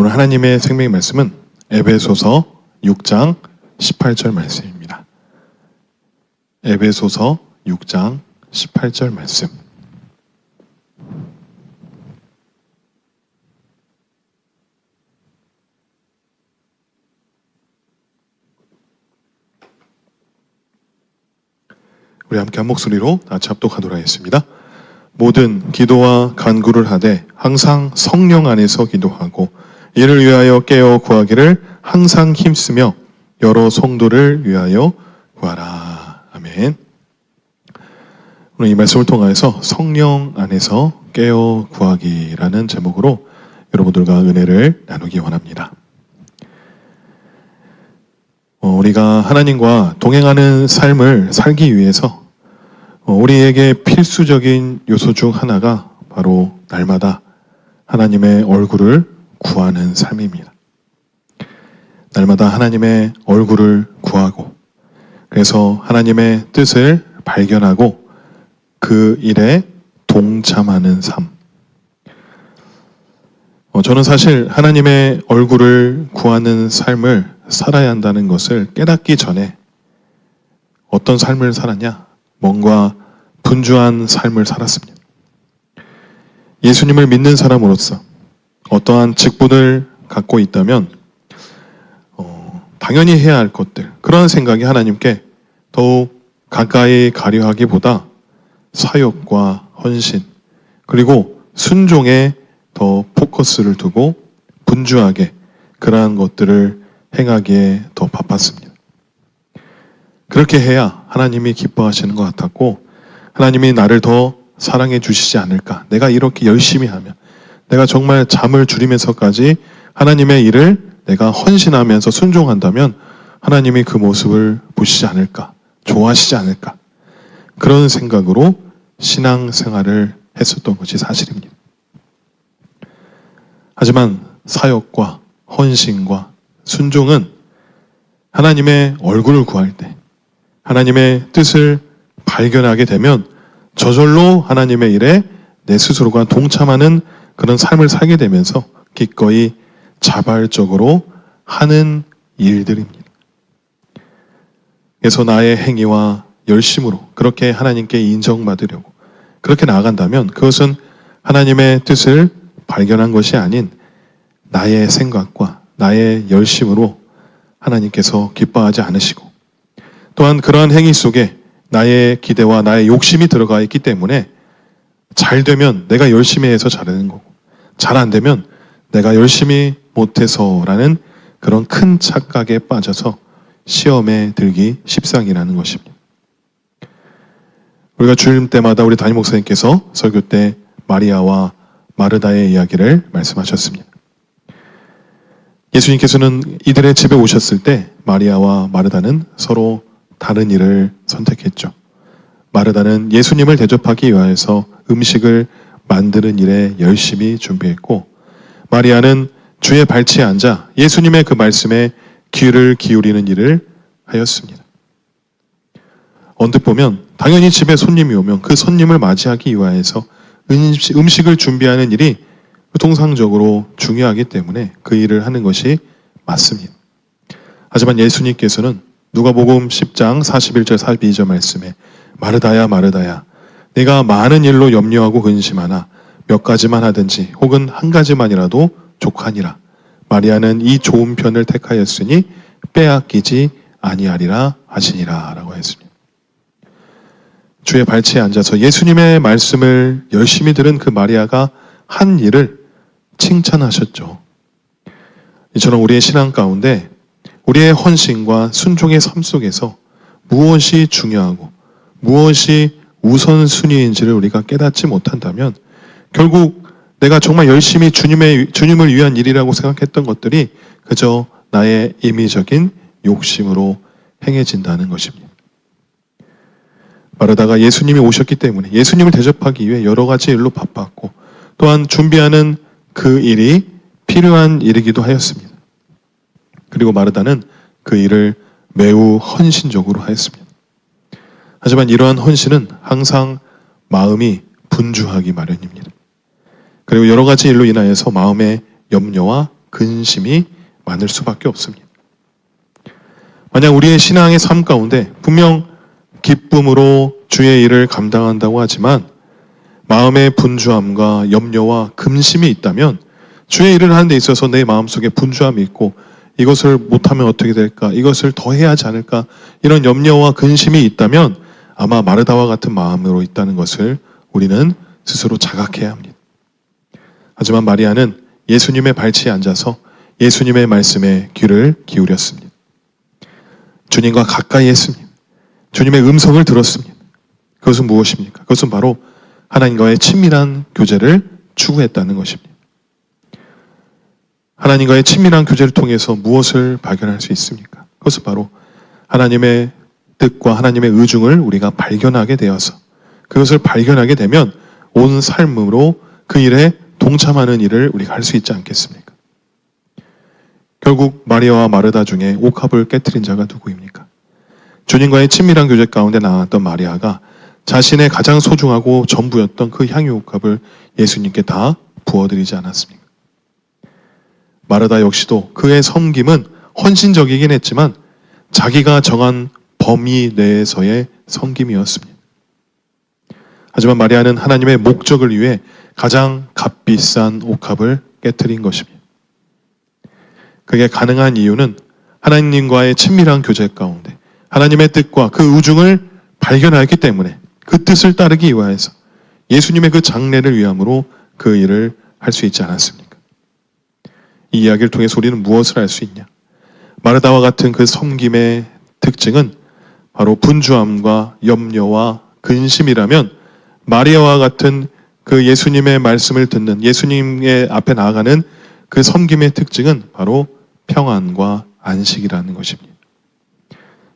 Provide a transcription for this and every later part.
오늘 하나님의 생명의 말씀은 에베소서 6장 18절 말씀입니다. 에베소서 6장 18절 말씀. 우리 함께 한 목소리로 다 잡독하도록 하겠습니다. 모든 기도와 간구를 하되 항상 성령 안에서 기도하고 이를 위하여 깨어 구하기를 항상 힘쓰며 여러 성도를 위하여 구하라. 아멘. 오늘 이 말씀을 통하여서 성령 안에서 깨어 구하기라는 제목으로 여러분들과 은혜를 나누기 원합니다. 어, 우리가 하나님과 동행하는 삶을 살기 위해서 어, 우리에게 필수적인 요소 중 하나가 바로 날마다 하나님의 얼굴을 구하는 삶입니다. 날마다 하나님의 얼굴을 구하고 그래서 하나님의 뜻을 발견하고 그 일에 동참하는 삶. 어, 저는 사실 하나님의 얼굴을 구하는 삶을 살아야 한다는 것을 깨닫기 전에 어떤 삶을 살았냐? 뭔가 분주한 삶을 살았습니다. 예수님을 믿는 사람으로서 어떠한 직분을 갖고 있다면 어, 당연히 해야 할 것들 그런 생각이 하나님께 더욱 가까이 가려 하기보다 사역과 헌신 그리고 순종에 더 포커스를 두고 분주하게 그러한 것들을 행하기에 더 바빴습니다. 그렇게 해야 하나님이 기뻐하시는 것 같았고 하나님이 나를 더 사랑해 주시지 않을까. 내가 이렇게 열심히 하면 내가 정말 잠을 줄이면서까지 하나님의 일을 내가 헌신하면서 순종한다면 하나님이 그 모습을 보시지 않을까. 좋아하시지 않을까. 그런 생각으로 신앙 생활을 했었던 것이 사실입니다. 하지만 사역과 헌신과 순종은 하나님의 얼굴을 구할 때, 하나님의 뜻을 발견하게 되면 저절로 하나님의 일에 내 스스로가 동참하는 그런 삶을 살게 되면서 기꺼이 자발적으로 하는 일들입니다. 그래서 나의 행위와 열심으로 그렇게 하나님께 인정받으려고 그렇게 나아간다면 그것은 하나님의 뜻을 발견한 것이 아닌 나의 생각과 나의 열심으로 하나님께서 기뻐하지 않으시고 또한 그러한 행위 속에 나의 기대와 나의 욕심이 들어가 있기 때문에 잘 되면 내가 열심히 해서 잘하는 거고 잘 안 되면 내가 열심히 못해서라는 그런 큰 착각에 빠져서 시험에 들기 십상이라는 것입니다. 우리가 주일 때마다 우리 담임 목사님께서 설교 때 마리아와 마르다의 이야기를 말씀하셨습니다. 예수님께서는 이들의 집에 오셨을 때 마리아와 마르다는 서로 다른 일을 선택했죠. 마르다는 예수님을 대접하기 위해서 음식을 만드는 일에 열심히 준비했고 마리아는 주의 발치에 앉아 예수님의 그 말씀에 귀를 기울이는 일을 하였습니다. 언뜻 보면 당연히 집에 손님이 오면 그 손님을 맞이하기 위해서 음식을 준비하는 일이 통상적으로 중요하기 때문에 그 일을 하는 것이 맞습니다. 하지만 예수님께서는 누가복음 10장 41절 42절 말씀에 마르다야 마르다야 내가 많은 일로 염려하고 근심하나 몇 가지만 하든지 혹은 한 가지만이라도 족하니라 마리아는 이 좋은 편을 택하였으니 빼앗기지 아니하리라 하시니라라고 했습니다. 주의 발치에 앉아서 예수님의 말씀을 열심히 들은 그 마리아가 한 일을 칭찬하셨죠. 이처럼 우리의 신앙 가운데 우리의 헌신과 순종의 삶 속에서 무엇이 중요하고 무엇이 우선순위인지를 우리가 깨닫지 못한다면 결국 내가 정말 열심히 주님의, 주님을 위한 일이라고 생각했던 것들이 그저 나의 임의적인 욕심으로 행해진다는 것입니다. 마르다가 예수님이 오셨기 때문에 예수님을 대접하기 위해 여러 가지 일로 바빴고 또한 준비하는 그 일이 필요한 일이기도 하였습니다. 그리고 마르다는 그 일을 매우 헌신적으로 하였습니다. 하지만 이러한 헌신은 항상 마음이 분주하기 마련입니다. 그리고 여러 가지 일로 인하여서 마음의 염려와 근심이 많을 수밖에 없습니다. 만약 우리의 신앙의 삶 가운데 분명 기쁨으로 주의 일을 감당한다고 하지만 마음의 분주함과 염려와 금심이 있다면 주의 일을 하는 데 있어서 내 마음속에 분주함이 있고 이것을 못하면 어떻게 될까? 이것을 더 해야 하지 않을까? 이런 염려와 근심이 있다면 아마 마르다와 같은 마음으로 있다는 것을 우리는 스스로 자각해야 합니다. 하지만 마리아는 예수님의 발치에 앉아서 예수님의 말씀에 귀를 기울였습니다. 주님과 가까이 했습니다. 주님의 음성을 들었습니다. 그것은 무엇입니까? 그것은 바로 하나님과의 친밀한 교제를 추구했다는 것입니다. 하나님과의 친밀한 교제를 통해서 무엇을 발견할 수 있습니까? 그것은 바로 하나님의 뜻과 하나님의 의중을 우리가 발견하게 되어서 그것을 발견하게 되면 온 삶으로 그 일에 동참하는 일을 우리가 할 수 있지 않겠습니까? 결국 마리아와 마르다 중에 옥합을 깨뜨린 자가 누구입니까? 주님과의 친밀한 교제 가운데 나왔던 마리아가 자신의 가장 소중하고 전부였던 그 향유 옥합을 예수님께 다 부어드리지 않았습니까? 마르다 역시도 그의 섬김은 헌신적이긴 했지만 자기가 정한 범위 내에서의 섬김이었습니다. 하지만 마리아는 하나님의 목적을 위해 가장 값비싼 옥합을 깨뜨린 것입니다. 그게 가능한 이유는 하나님과의 친밀한 교제 가운데 하나님의 뜻과 그 우중을 발견하였기 때문에 그 뜻을 따르기 위하여서 예수님의 그 장례를 위함으로 그 일을 할 수 있지 않았습니까? 이 이야기를 통해서 우리는 무엇을 알 수 있냐? 마르다와 같은 그 섬김의 특징은 바로 분주함과 염려와 근심이라면 마리아와 같은 그 예수님의 말씀을 듣는 예수님의 앞에 나아가는 그 섬김의 특징은 바로 평안과 안식이라는 것입니다.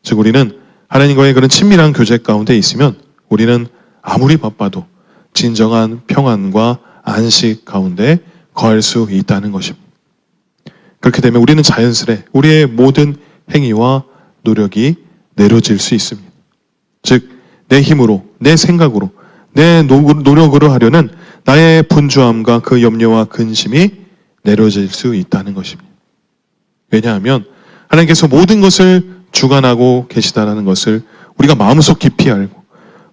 즉 우리는 하나님과의 그런 친밀한 교제 가운데 있으면 우리는 아무리 바빠도 진정한 평안과 안식 가운데 거할 수 있다는 것입니다. 그렇게 되면 우리는 자연스레 우리의 모든 행위와 노력이 내려질 수 있습니다. 즉, 내 힘으로, 내 생각으로, 내 노력으로 하려는 나의 분주함과 그 염려와 근심이 내려질 수 있다는 것입니다. 왜냐하면 하나님께서 모든 것을 주관하고 계시다는 것을 우리가 마음속 깊이 알고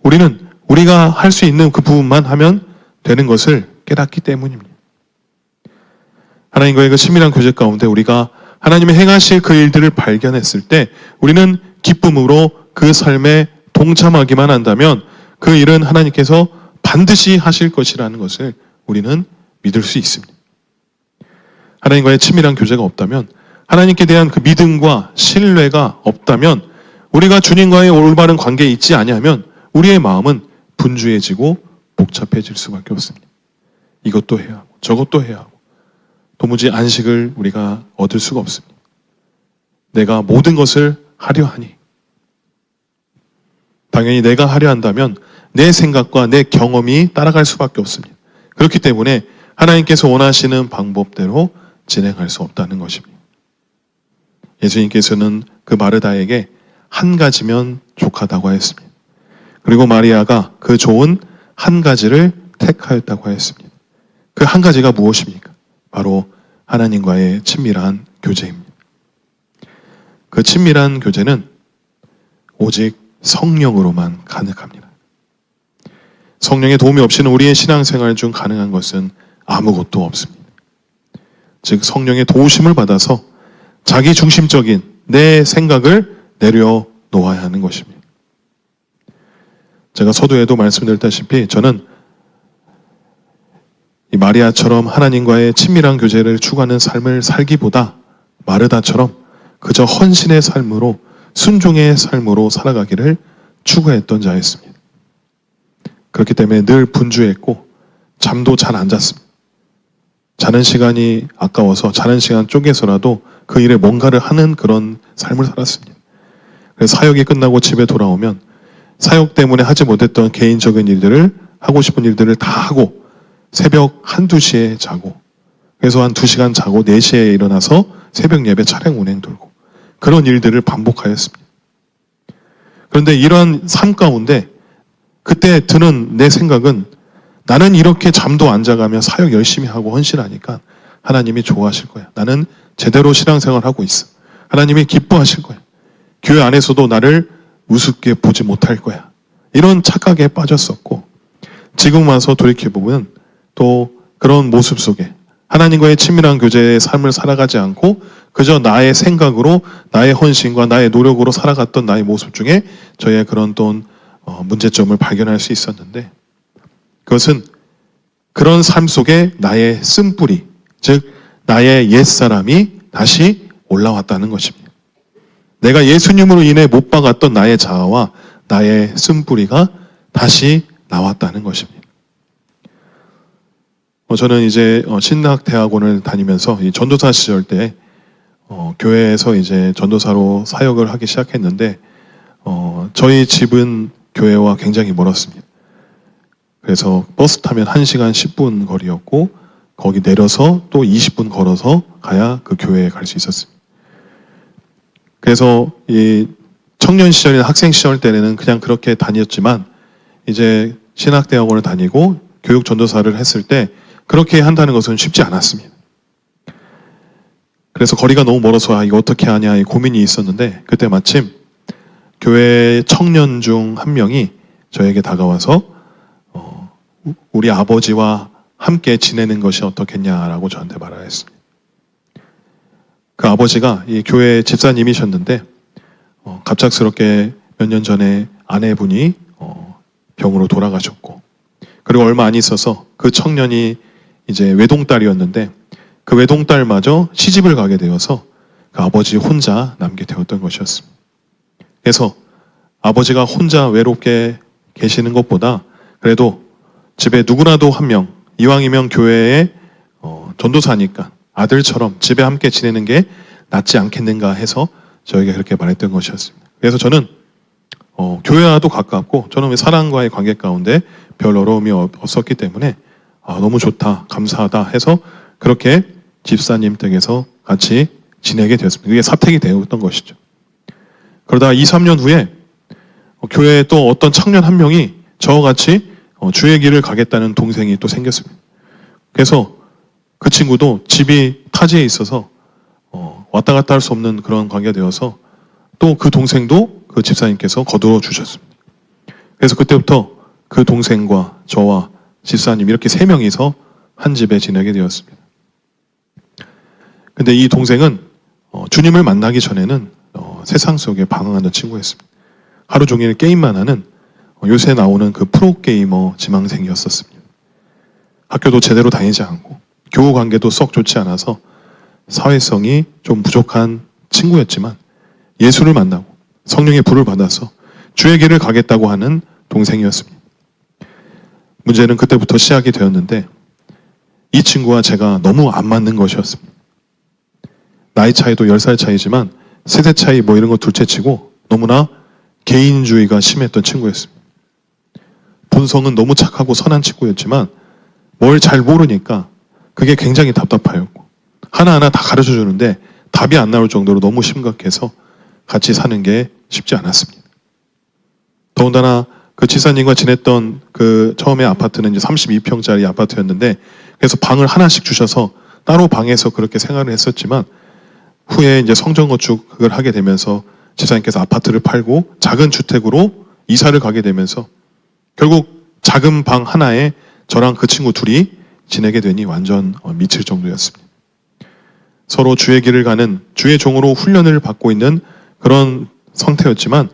우리는 우리가 할 수 있는 그 부분만 하면 되는 것을 깨닫기 때문입니다. 하나님과의 그 친밀한 교제 가운데 우리가 하나님의 행하실 그 일들을 발견했을 때 우리는 기쁨으로 그 삶에 동참하기만 한다면 그 일은 하나님께서 반드시 하실 것이라는 것을 우리는 믿을 수 있습니다. 하나님과의 친밀한 교제가 없다면 하나님께 대한 그 믿음과 신뢰가 없다면 우리가 주님과의 올바른 관계에 있지 아니하면 우리의 마음은 분주해지고 복잡해질 수밖에 없습니다. 이것도 해야 하고 저것도 해야 하고 도무지 안식을 우리가 얻을 수가 없습니다. 내가 모든 것을 하려 하니 당연히 내가 하려 한다면 내 생각과 내 경험이 따라갈 수밖에 없습니다. 그렇기 때문에 하나님께서 원하시는 방법대로 진행할 수 없다는 것입니다. 예수님께서는 그 마르다에게 한 가지면 족하다고 하였습니다. 그리고 마리아가 그 좋은 한 가지를 택하였다고 하였습니다. 그 한 가지가 무엇입니까? 바로 하나님과의 친밀한 교제입니다. 그 친밀한 교제는 오직 성령으로만 가능합니다. 성령의 도움이 없이는 우리의 신앙생활 중 가능한 것은 아무것도 없습니다. 즉 성령의 도우심을 받아서 자기 중심적인 내 생각을 내려놓아야 하는 것입니다. 제가 서두에도 말씀드렸다시피 저는 이 마리아처럼 하나님과의 친밀한 교제를 추구하는 삶을 살기보다 마르다처럼 그저 헌신의 삶으로 순종의 삶으로 살아가기를 추구했던 자였습니다. 그렇기 때문에 늘 분주했고 잠도 잘 안 잤습니다. 자는 시간이 아까워서 자는 시간 쪼개서라도 그 일에 뭔가를 하는 그런 삶을 살았습니다. 그래서 사역이 끝나고 집에 돌아오면 사역 때문에 하지 못했던 개인적인 일들을 하고 싶은 일들을 다 하고 새벽 한두 시에 자고 그래서 한 두 시간 자고 네 시에 일어나서 새벽 예배 차량 운행 돌고 그런 일들을 반복하였습니다. 그런데 이러한 삶 가운데 그때 드는 내 생각은 나는 이렇게 잠도 안 자가며 사역 열심히 하고 헌신하니까 하나님이 좋아하실 거야. 나는 제대로 신앙생활 하고 있어. 하나님이 기뻐하실 거야. 교회 안에서도 나를 우습게 보지 못할 거야. 이런 착각에 빠졌었고 지금 와서 돌이켜 보면 또 그런 모습 속에 하나님과의 친밀한 교제의 삶을 살아가지 않고 그저 나의 생각으로 나의 헌신과 나의 노력으로 살아갔던 나의 모습 중에 저의 그런 또 어, 문제점을 발견할 수 있었는데 그것은 그런 삶 속에 나의 쓴뿌리, 즉 나의 옛사람이 다시 올라왔다는 것입니다. 내가 예수님으로 인해 못 박았던 나의 자아와 나의 쓴뿌리가 다시 나왔다는 것입니다. 어, 저는 이제 어, 신학 대학원을 다니면서 이 전도사 시절 때 어, 교회에서 이제 전도사로 사역을 하기 시작했는데 어, 저희 집은 교회와 굉장히 멀었습니다. 그래서 버스 타면 1시간 10분 거리였고 거기 내려서 또 20분 걸어서 가야 그 교회에 갈 수 있었습니다. 그래서 이 청년 시절이나 학생 시절 때는 그냥 그렇게 다녔지만 이제 신학대학원을 다니고 교육 전도사를 했을 때 그렇게 한다는 것은 쉽지 않았습니다. 그래서 거리가 너무 멀어서 아, 이거 어떻게 하냐 이 고민이 있었는데 그때 마침 교회 청년 중 한 명이 저에게 다가와서 어, 우리 아버지와 함께 지내는 것이 어떻겠냐라고 저한테 말하였습니다. 그 아버지가 이 교회 집사님이셨는데 어, 갑작스럽게 몇 년 전에 아내분이 어, 병으로 돌아가셨고 그리고 얼마 안 있어서 그 청년이 이제 외동딸이었는데 그 외동딸마저 시집을 가게 되어서 그 아버지 혼자 남게 되었던 것이었습니다. 그래서 아버지가 혼자 외롭게 계시는 것보다 그래도 집에 누구라도 한 명, 이왕이면 교회에 어, 전도사니까 아들처럼 집에 함께 지내는 게 낫지 않겠는가 해서 저에게 그렇게 말했던 것이었습니다. 그래서 저는 어, 교회와도 가깝고 저는 사랑과의 관계 가운데 별 어려움이 없- 없었기 때문에 아, 너무 좋다, 감사하다 해서 그렇게 집사님 댁에서 같이 지내게 되었습니다. 그게 사택이 되었던 것이죠. 그러다 2, 3년 후에 어, 교회에 또 어떤 청년 한 명이 저와 같이 어, 주의 길을 가겠다는 동생이 또 생겼습니다. 그래서 그 친구도 집이 타지에 있어서 어, 왔다 갔다 할 수 없는 그런 관계가 되어서 또 그 동생도 그 집사님께서 거두어 주셨습니다. 그래서 그때부터 그 동생과 저와 집사님 이렇게 세 명이서 한 집에 지내게 되었습니다. 근데 이 동생은 어, 주님을 만나기 전에는 어, 세상 속에 방황하는 친구였습니다. 하루 종일 게임만 하는 어, 요새 나오는 그 프로게이머 지망생이었었습니다. 학교도 제대로 다니지 않고 교우 관계도 썩 좋지 않아서 사회성이 좀 부족한 친구였지만 예수를 만나고 성령의 불을 받아서 주의 길을 가겠다고 하는 동생이었습니다. 문제는 그때부터 시작이 되었는데 이 친구와 제가 너무 안 맞는 것이었습니다. 나이 차이도 10살 차이지만 세대 차이 뭐 이런 거 둘째치고 너무나 개인주의가 심했던 친구였습니다. 본성은 너무 착하고 선한 친구였지만 뭘 잘 모르니까 그게 굉장히 답답하였고 하나하나 다 가르쳐 주는데 답이 안 나올 정도로 너무 심각해서 같이 사는 게 쉽지 않았습니다. 더군다나 그 지사님과 지냈던 그 처음에 아파트는 이제 32평짜리 아파트였는데 그래서 방을 하나씩 주셔서 따로 방에서 그렇게 생활을 했었지만 후에 이제 성전 건축을 하게 되면서 집사님께서 아파트를 팔고 작은 주택으로 이사를 가게 되면서 결국 작은 방 하나에 저랑 그 친구 둘이 지내게 되니 완전 어, 미칠 정도였습니다. 서로 주의 길을 가는 주의 종으로 훈련을 받고 있는 그런 상태였지만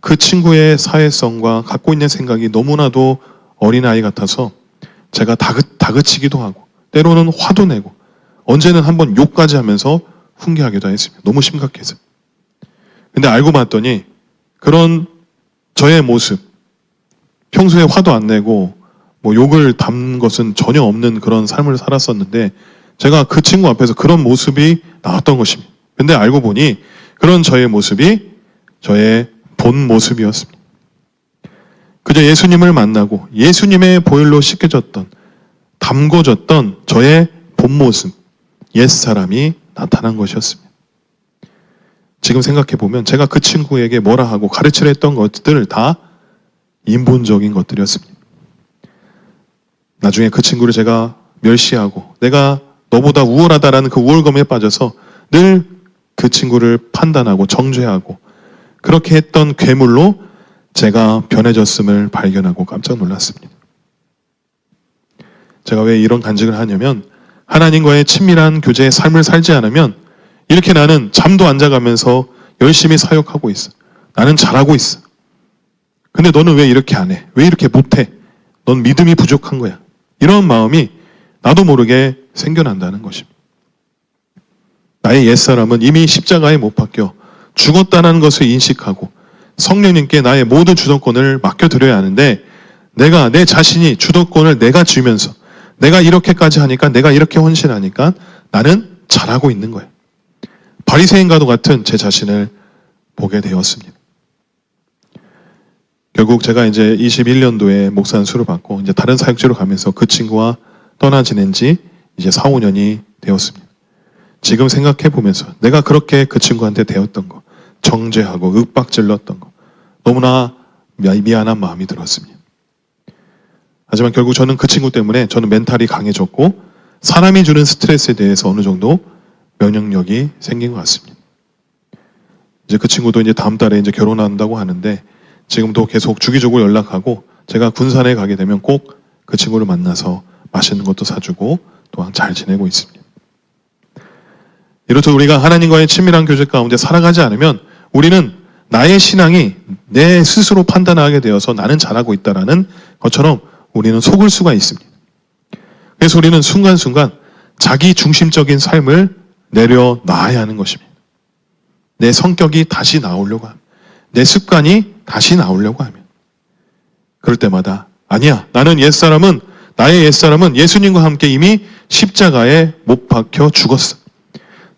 그 친구의 사회성과 갖고 있는 생각이 너무나도 어린아이 같아서 제가 다그, 다그치기도 하고 때로는 화도 내고 언제는 한번 욕까지 하면서 훈계하기도 했습니다. 너무 심각해서. 근데 알고 봤더니 그런 저의 모습 평소에 화도 안 내고 뭐 욕을 담은 것은 전혀 없는 그런 삶을 살았었는데 제가 그 친구 앞에서 그런 모습이 나왔던 것입니다. 근데 알고 보니 그런 저의 모습이 저의 본 모습이었습니다. 그저 예수님을 만나고 예수님의 보혈로 씻겨졌던 담궈졌던 저의 본 모습, 옛 사람이 나타난 것이었습니다. 지금 생각해 보면 제가 그 친구에게 뭐라 하고 가르치려 했던 것들 다 인본적인 것들이었습니다. 나중에 그 친구를 제가 멸시하고 내가 너보다 우월하다라는 그 우월감에 빠져서 늘 그 친구를 판단하고 정죄하고 그렇게 했던 괴물로 제가 변해졌음을 발견하고 깜짝 놀랐습니다. 제가 왜 이런 간증을 하냐면 하나님과의 친밀한 교제의 삶을 살지 않으면 이렇게 나는 잠도 안 자가면서 열심히 사역하고 있어. 나는 잘하고 있어. 근데 너는 왜 이렇게 안 해? 왜 이렇게 못 해? 넌 믿음이 부족한 거야. 이런 마음이 나도 모르게 생겨난다는 것입니다. 나의 옛사람은 이미 십자가에 못 박혀 죽었다는 것을 인식하고 성령님께 나의 모든 주도권을 맡겨드려야 하는데 내가 내 자신이 주도권을 내가 쥐면서 내가 이렇게까지 하니까 내가 이렇게 헌신하니까 나는 잘하고 있는 거예요. 바리새인과도 같은 제 자신을 보게 되었습니다. 결국 제가 이제 21년도에 목사 안수를 받고 이제 다른 사역지로 가면서 그 친구와 떠나 지낸 지 이제 4, 5년이 되었습니다. 지금 생각해 보면서 내가 그렇게 그 친구한테 대었던 거, 정죄하고 윽박 질렀던 거, 너무나 미- 미안한 마음이 들었습니다. 하지만 결국 저는 그 친구 때문에 저는 멘탈이 강해졌고 사람이 주는 스트레스에 대해서 어느 정도 면역력이 생긴 것 같습니다. 이제 그 친구도 이제 다음 달에 이제 결혼한다고 하는데 지금도 계속 주기적으로 연락하고 제가 군산에 가게 되면 꼭 그 친구를 만나서 맛있는 것도 사주고 또한 잘 지내고 있습니다. 이렇듯 우리가 하나님과의 친밀한 교제 가운데 살아가지 않으면 우리는 나의 신앙이 내 스스로 판단하게 되어서 나는 잘하고 있다라는 것처럼 우리는 속을 수가 있습니다. 그래서 우리는 순간순간 자기 중심적인 삶을 내려놔야 하는 것입니다. 내 성격이 다시 나오려고 하면, 내 습관이 다시 나오려고 하면, 그럴 때마다 아니야. 나는 옛사람은 나의 옛사람은 예수님과 함께 이미 십자가에 못 박혀 죽었어.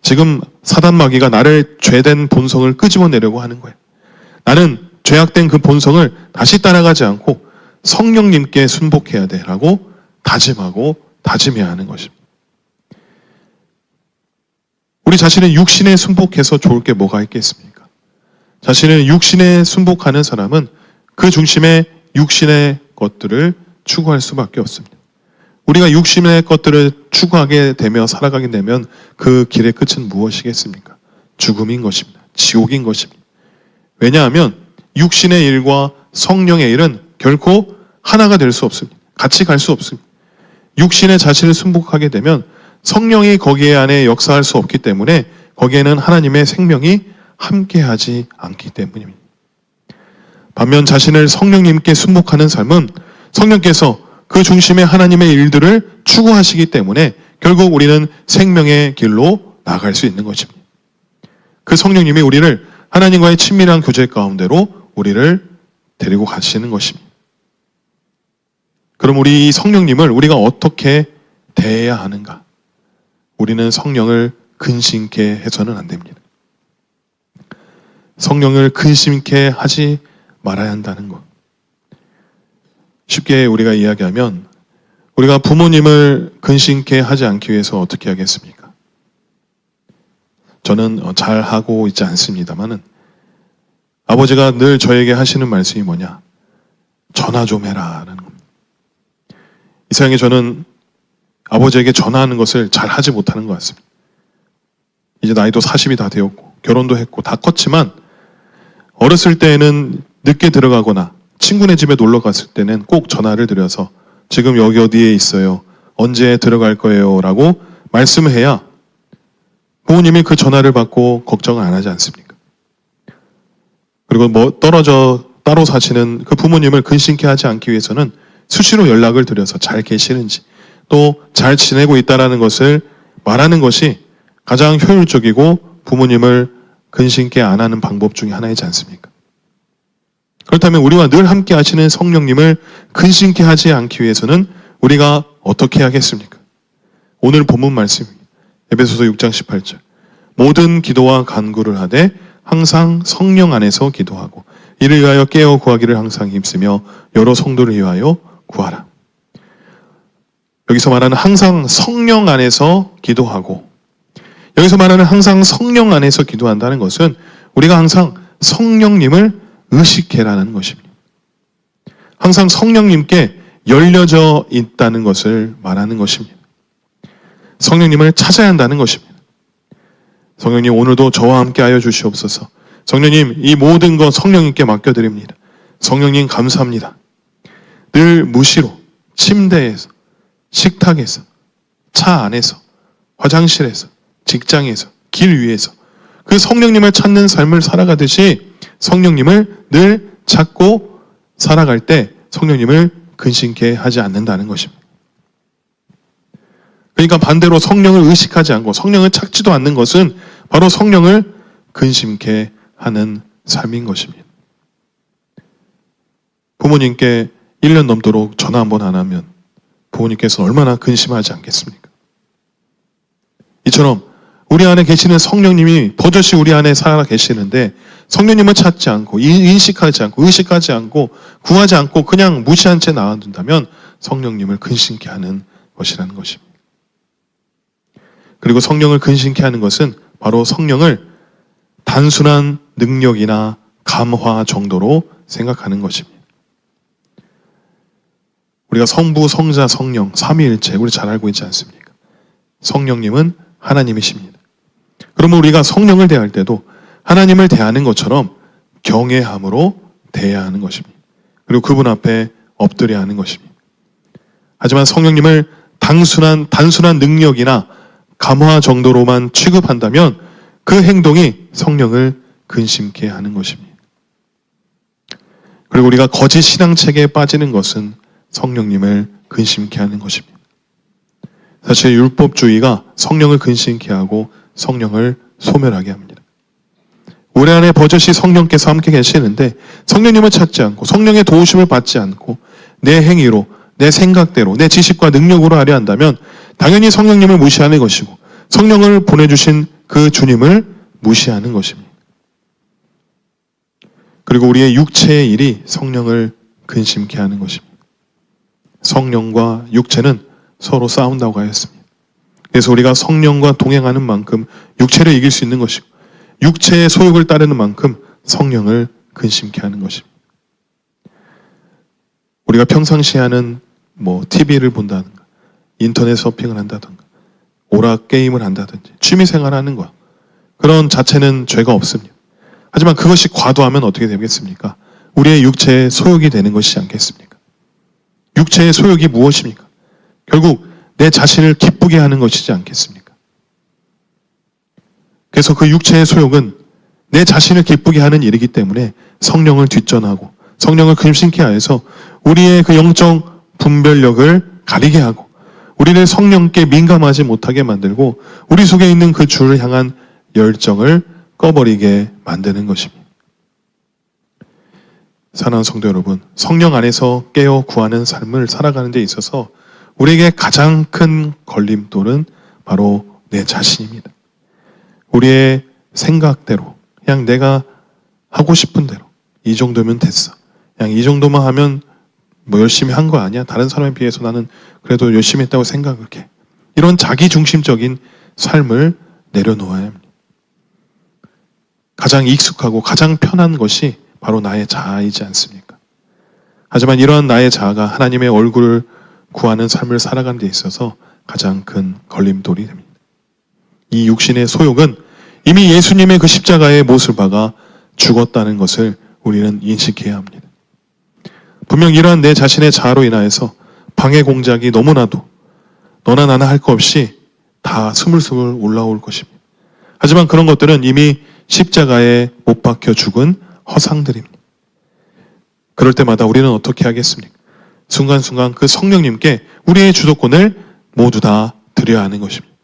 지금 사단 마귀가 나를 죄된 본성을 끄집어내려고 하는 거예요. 나는 죄악된 그 본성을 다시 따라가지 않고 성령님께 순복해야 돼라고 다짐하고 다짐해야 하는 것입니다. 우리 자신의 육신에 순복해서 좋을 게 뭐가 있겠습니까? 자신의 육신에 순복하는 사람은 그 중심에 육신의 것들을 추구할 수밖에 없습니다. 우리가 육신의 것들을 추구하게 되며 살아가게 되면 그 길의 끝은 무엇이겠습니까? 죽음인 것입니다. 지옥인 것입니다. 왜냐하면 육신의 일과 성령의 일은 결코 하나가 될 수 없습니다. 같이 갈 수 없습니다. 육신의 자신을 순복하게 되면 성령이 거기에 안에 역사할 수 없기 때문에 거기에는 하나님의 생명이 함께하지 않기 때문입니다. 반면 자신을 성령님께 순복하는 삶은 성령께서 그 중심에 하나님의 일들을 추구하시기 때문에 결국 우리는 생명의 길로 나갈 수 있는 것입니다. 그 성령님이 우리를 하나님과의 친밀한 교제 가운데로 우리를 데리고 가시는 것입니다. 그럼 우리 이 성령님을 우리가 어떻게 대해야 하는가? 우리는 성령을 근심케 해서는 안 됩니다. 성령을 근심케 하지 말아야 한다는 것. 쉽게 우리가 이야기하면 우리가 부모님을 근심케 하지 않기 위해서 어떻게 하겠습니까? 저는 어, 잘 하고 있지 않습니다만은 아버지가 늘 저에게 하시는 말씀이 뭐냐? 전화 좀 해라라는 겁니다. 이상하게 저는 아버지에게 전화하는 것을 잘 하지 못하는 것 같습니다. 이제 나이도 40이 다 되었고 결혼도 했고 다 컸지만 어렸을 때에는 늦게 들어가거나 친구네 집에 놀러 갔을 때는 꼭 전화를 드려서 지금 여기 어디에 있어요? 언제 들어갈 거예요? 라고 말씀을 해야 부모님이 그 전화를 받고 걱정을 안 하지 않습니까? 그리고 뭐 떨어져 따로 사시는 그 부모님을 근심케 하지 않기 위해서는 수시로 연락을 드려서 잘 계시는지 또 잘 지내고 있다라는 것을 말하는 것이 가장 효율적이고 부모님을 근심케 안 하는 방법 중에 하나이지 않습니까? 그렇다면 우리와 늘 함께 하시는 성령님을 근심케 하지 않기 위해서는 우리가 어떻게 하겠습니까? 오늘 본문 말씀 에베소서 6장 18절 모든 기도와 간구를 하되 항상 성령 안에서 기도하고 이를 위하여 깨어 구하기를 항상 힘쓰며 여러 성도를 위하여 구하라. 여기서 말하는 항상 성령 안에서 기도하고 여기서 말하는 항상 성령 안에서 기도한다는 것은 우리가 항상 성령님을 의식해라는 것입니다. 항상 성령님께 열려져 있다는 것을 말하는 것입니다. 성령님을 찾아야 한다는 것입니다. 성령님 오늘도 저와 함께 하여 주시옵소서. 성령님 이 모든 것 성령님께 맡겨드립니다. 성령님 감사합니다. 늘 무시로 침대에서 식탁에서 차 안에서 화장실에서 직장에서 길 위에서 그 성령님을 찾는 삶을 살아가듯이 성령님을 늘 찾고 살아갈 때 성령님을 근심케 하지 않는다는 것입니다. 그러니까 반대로 성령을 의식하지 않고 성령을 찾지도 않는 것은 바로 성령을 근심케 하는 삶인 것입니다. 부모님께 1년 넘도록 전화 한 번 안 하면 부모님께서 얼마나 근심하지 않겠습니까? 이처럼 우리 안에 계시는 성령님이 버젓이 우리 안에 살아 계시는데 성령님을 찾지 않고 인- 인식하지 않고 의식하지 않고 구하지 않고 그냥 무시한 채 나와둔다면 성령님을 근심케 하는 것이라는 것입니다. 그리고 성령을 근심케 하는 것은 바로 성령을 단순한 능력이나 감화 정도로 생각하는 것입니다. 우리가 성부, 성자, 성령, 삼위일체 우리 잘 알고 있지 않습니까? 성령님은 하나님이십니다. 그러면 우리가 성령을 대할 때도 하나님을 대하는 것처럼 경외함으로 대해야 하는 것입니다. 그리고 그분 앞에 엎드려야 하는 것입니다. 하지만 성령님을 단순한 단순한 능력이나 감화 정도로만 취급한다면 그 행동이 성령을 근심케 하는 것입니다. 그리고 우리가 거짓 신앙 체계에 빠지는 것은 성령님을 근심케 하는 것입니다. 사실 율법주의가 성령을 근심케 하고 성령을 소멸하게 합니다. 우리 안에 버젓이 성령께서 함께 계시는데 성령님을 찾지 않고 성령의 도우심을 받지 않고 내 행위로 내 생각대로 내 지식과 능력으로 하려 한다면 당연히 성령님을 무시하는 것이고 성령을 보내주신 그 주님을 무시하는 것입니다. 그리고 우리의 육체의 일이 성령을 근심케 하는 것입니다. 성령과 육체는 서로 싸운다고 하였습니다. 그래서 우리가 성령과 동행하는 만큼 육체를 이길 수 있는 것이고 육체의 소욕을 따르는 만큼 성령을 근심케 하는 것입니다. 우리가 평상시에 하는 뭐 TV를 본다든가 인터넷 서핑을 한다든가 오락 게임을 한다든지 취미 생활을 하는 것 그런 자체는 죄가 없습니다. 하지만 그것이 과도하면 어떻게 되겠습니까? 우리의 육체의 소욕이 되는 것이지 않겠습니까? 육체의 소욕이 무엇입니까? 결국 내 자신을 기쁘게 하는 것이지 않겠습니까? 그래서 그 육체의 소욕은 내 자신을 기쁘게 하는 일이기 때문에 성령을 뒷전하고 성령을 근심케 하여서 우리의 그 영적 분별력을 가리게 하고 우리를 성령께 민감하지 못하게 만들고 우리 속에 있는 그 주를 향한 열정을 꺼버리게 만드는 것입니다. 사랑하는 성도 여러분, 성령 안에서 깨어 구하는 삶을 살아가는 데 있어서 우리에게 가장 큰 걸림돌은 바로 내 자신입니다. 우리의 생각대로, 그냥 내가 하고 싶은 대로, 이 정도면 됐어. 그냥 이 정도만 하면 뭐 열심히 한 거 아니야? 다른 사람에 비해서 나는 그래도 열심히 했다고 생각을 해. 이런 자기 중심적인 삶을 내려놓아야 합니다. 가장 익숙하고 가장 편한 것이 바로 나의 자아이지 않습니까? 하지만 이러한 나의 자아가 하나님의 얼굴을 구하는 삶을 살아가는 데 있어서 가장 큰 걸림돌이 됩니다. 이 육신의 소욕은 이미 예수님의 그 십자가의 못을 박아 죽었다는 것을 우리는 인식해야 합니다. 분명 이러한 내 자신의 자아로 인하여서 방해 공작이 너무나도 너나 나나 할거 없이 다 스물스물 올라올 것입니다. 하지만 그런 것들은 이미 십자가에 못 박혀 죽은 허상들입니다. 그럴 때마다 우리는 어떻게 하겠습니까? 순간순간 그 성령님께 우리의 주도권을 모두 다 드려야 하는 것입니다.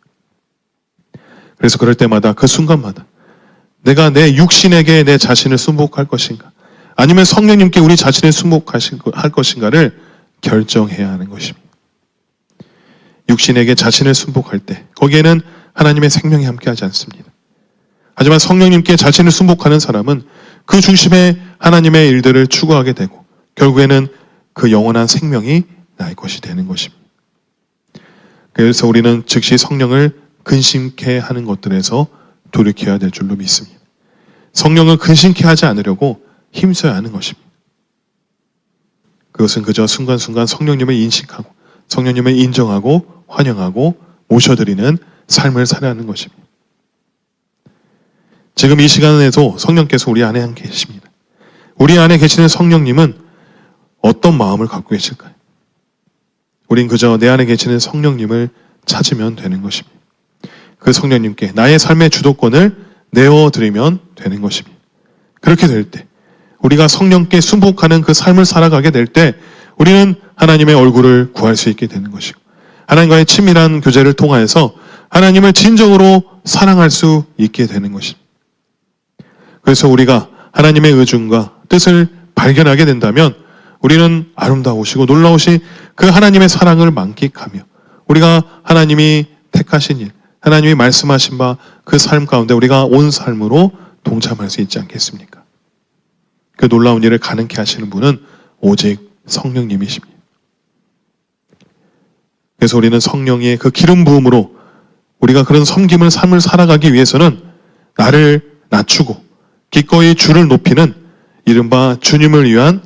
그래서 그럴 때마다 그 순간마다 내가 내 육신에게 내 자신을 순복할 것인가 아니면 성령님께 우리 자신을 순복할 것인가를 결정해야 하는 것입니다. 육신에게 자신을 순복할 때 거기에는 하나님의 생명이 함께하지 않습니다. 하지만 성령님께 자신을 순복하는 사람은 그 중심에 하나님의 일들을 추구하게 되고 결국에는 그 영원한 생명이 나의 것이 되는 것입니다. 그래서 우리는 즉시 성령을 근심케 하는 것들에서 돌이켜야 될 줄로 믿습니다. 성령을 근심케 하지 않으려고 힘써야 하는 것입니다. 그것은 그저 순간순간 성령님을 인식하고 성령님을 인정하고 환영하고 모셔드리는 삶을 살아가는 것입니다. 지금 이 시간에도 성령께서 우리 안에 함께 계십니다. 우리 안에 계시는 성령님은 어떤 마음을 갖고 계실까요? 우린 그저 내 안에 계시는 성령님을 찾으면 되는 것입니다. 그 성령님께 나의 삶의 주도권을 내어드리면 되는 것입니다. 그렇게 될 때, 우리가 성령께 순복하는 그 삶을 살아가게 될 때, 우리는 하나님의 얼굴을 구할 수 있게 되는 것이고, 하나님과의 친밀한 교제를 통하여서 하나님을 진정으로 사랑할 수 있게 되는 것입니다. 그래서 우리가 하나님의 의중과 뜻을 발견하게 된다면 우리는 아름다우시고 놀라우신 그 하나님의 사랑을 만끽하며 우리가 하나님이 택하신 일, 하나님이 말씀하신 바 그 삶 가운데 우리가 온 삶으로 동참할 수 있지 않겠습니까? 그 놀라운 일을 가능케 하시는 분은 오직 성령님이십니다. 그래서 우리는 성령의 그 기름 부음으로 우리가 그런 섬김을 삶을 살아가기 위해서는 나를 낮추고 기꺼이 주를 높이는 이른바 주님을 위한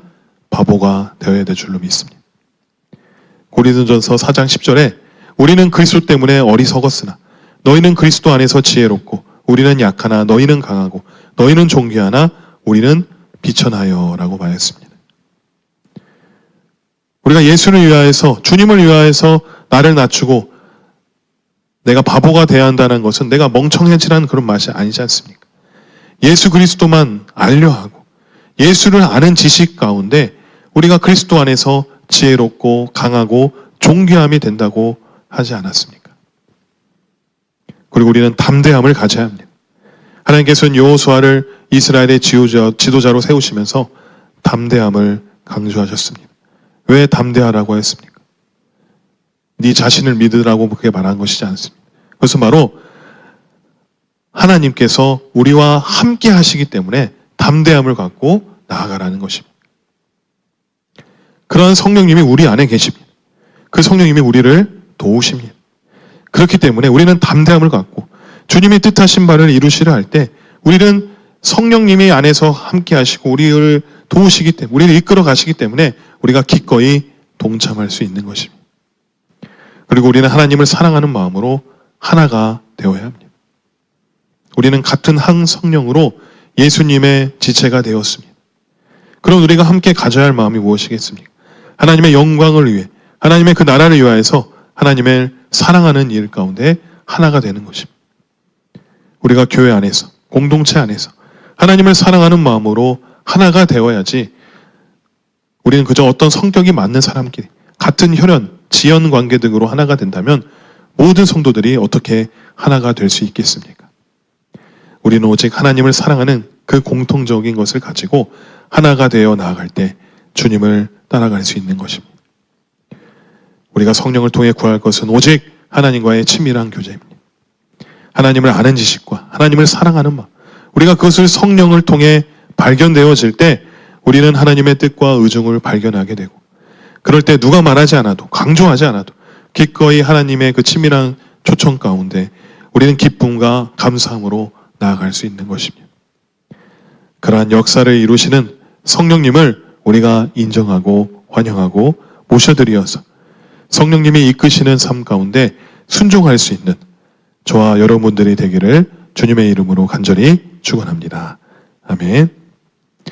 바보가 되어야 될 줄로 믿습니다. 고린도전서 4장 10절에 우리는 그리스도 때문에 어리석었으나 너희는 그리스도 안에서 지혜롭고 우리는 약하나 너희는 강하고 너희는 존귀하나 우리는 비천하여라고 말했습니다. 우리가 예수를 위하여서 주님을 위하여서 나를 낮추고 내가 바보가 돼야 한다는 것은 내가 멍청해지라는 그런 맛이 아니지 않습니까? 예수 그리스도만 알려 하고 예수를 아는 지식 가운데 우리가 그리스도 안에서 지혜롭고 강하고 존귀함이 된다고 하지 않았습니까? 그리고 우리는 담대함을 가져야 합니다. 하나님께서는 여호수아를 이스라엘의 지도자, 지도자로 세우시면서 담대함을 강조하셨습니다. 왜 담대하라고 했습니까? 네 자신을 믿으라고 그렇게 말한 것이지 않습니다. 그것은 바로 하나님께서 우리와 함께 하시기 때문에 담대함을 갖고 나아가라는 것입니다. 그러한 성령님이 우리 안에 계십니다. 그 성령님이 우리를 도우십니다. 그렇기 때문에 우리는 담대함을 갖고 주님이 뜻하신 바를 이루시려 할 때 우리는 성령님이 안에서 함께 하시고 우리를 도우시기 때문에 우리를 이끌어 가시기 때문에 우리가 기꺼이 동참할 수 있는 것입니다. 그리고 우리는 하나님을 사랑하는 마음으로 하나가 되어야 합니다. 우리는 같은 한 성령으로 예수님의 지체가 되었습니다. 그럼 우리가 함께 가져야 할 마음이 무엇이겠습니까? 하나님의 영광을 위해, 하나님의 그 나라를 위하여서 하나님을 사랑하는 일 가운데 하나가 되는 것입니다. 우리가 교회 안에서, 공동체 안에서 하나님을 사랑하는 마음으로 하나가 되어야지 우리는 그저 어떤 성격이 맞는 사람끼리 같은 혈연, 지연 관계 등으로 하나가 된다면 모든 성도들이 어떻게 하나가 될 수 있겠습니까? 우리는 오직 하나님을 사랑하는 그 공통적인 것을 가지고 하나가 되어 나아갈 때 주님을 따라갈 수 있는 것입니다. 우리가 성령을 통해 구할 것은 오직 하나님과의 친밀한 교제입니다. 하나님을 아는 지식과 하나님을 사랑하는 마음. 우리가 그것을 성령을 통해 발견되어질 때 우리는 하나님의 뜻과 의중을 발견하게 되고 그럴 때 누가 말하지 않아도 강조하지 않아도 기꺼이 하나님의 그 친밀한 초청 가운데 우리는 기쁨과 감사함으로 나아갈 수 있는 것입니다. 그러한 역사를 이루시는 성령님을 우리가 인정하고 환영하고 모셔드리어서 성령님이 이끄시는 삶 가운데 순종할 수 있는 저와 여러분들이 되기를 주님의 이름으로 간절히 축원합니다. 아멘.